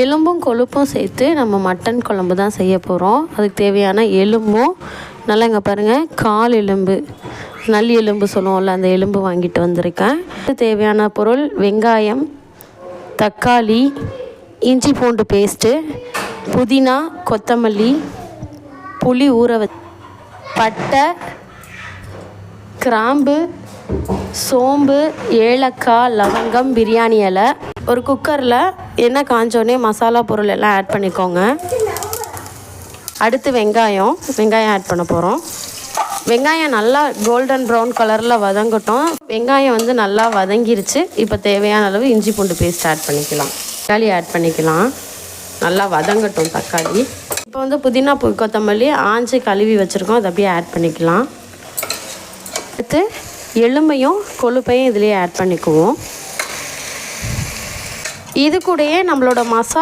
எலும்பும் கொழுப்பும் சேர்த்து நம்ம மட்டன் குழம்பு தான் செய்ய போகிறோம் அதுக்கு தேவையான எலும்பும் நல்லா இங்கே பாருங்கள் கால் எலும்பு நல் எலும்பு சொல்லுவோம்ல அந்த எலும்பு வாங்கிட்டு வந்திருக்கேன். தேவையான பொருள் வெங்காயம் தக்காளி இஞ்சி பூண்டு பேஸ்ட்டு புதினா கொத்தமல்லி புளி ஊற வ பட்டை கிராம்பு சோம்பு ஏலக்காய் லவங்கம் பிரியாணி இலை. ஒரு குக்கரில் எண்ணெய் காஞ்சோடனே மசாலா பொருள் எல்லாம் ஆட் பண்ணிக்கோங்க. அடுத்து வெங்காயம். வெங்காயம் ஆட் பண்ண போகிறோம் வெங்காயம் நல்லா கோல்டன் ப்ரௌன் கலரில் வதங்கட்டும். வெங்காயம் வந்து நல்லா வதங்கிருச்சு. இப்போ தேவையான அளவு இஞ்சி பூண்டு பேஸ்ட் ஆட் பண்ணிக்கலாம். தக்காளி ஆட் பண்ணிக்கலாம். நல்லா வதங்கட்டும் தக்காளி. இப்போ வந்து புதினா கொத்தமல்லி ஆஞ்சு கழுவி வச்சுருக்கோம். அதை அப்படியே ஆட் பண்ணிக்கலாம். அடுத்து எலும்பையும் கொழுப்பையும் இதுலேயே ஆட் பண்ணிக்குவோம். இது கூடயே நம்மளோட மசா